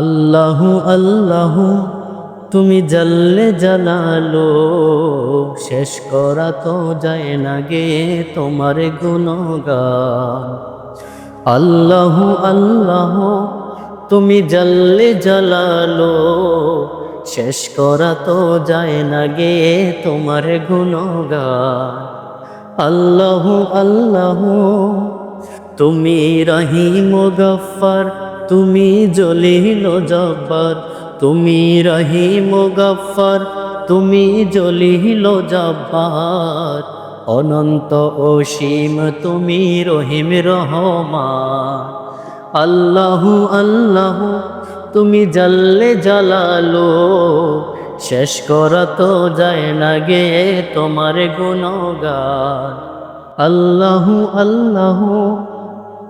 আল্লাহ আল্লাহ, তুমি জাল্লে জালালো, শেষ করা তো যায় না গে তোমার গুণগান। আল্লাহ আল্লাহ, তুমি জাল্লে জালালো, শেষ করা তো যায় না গে তোমার গুণগান। আল্লাহ আল্লাহ, তুমি রহিম গফ্ফার তুমি জলিল জব্বার, তুমি রহিম গফ্ফার, তুমি জলিল জব্বার। অনন্ত অসীম তুমি রহিম রহমান। আল্লাহু আল্লাহ, তুমি জাল্লে জালালো। শেষ করা তো যায় না গে তোমার গুণগান। আল্লাহু আল্লাহু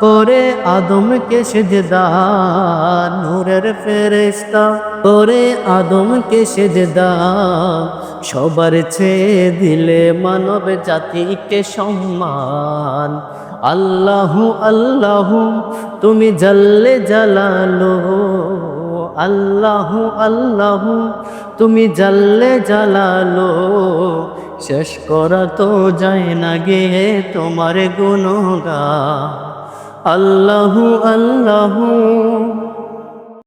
করে আদমকে সেজদা, নূরের ফেরেশতা করে আদমকে সেজদা। সবার ছেয়ে দিলে মানব জাতিকে সম্মান। আল্লাহু আল্লাহু, তুমি জাল্লে জালালো। আল্লাহু আল্লাহু, তুমি জাল্লে জালালো। শেষ করা তো যায় না গে তোমার গুণগা আল্লাহু আল্লাহু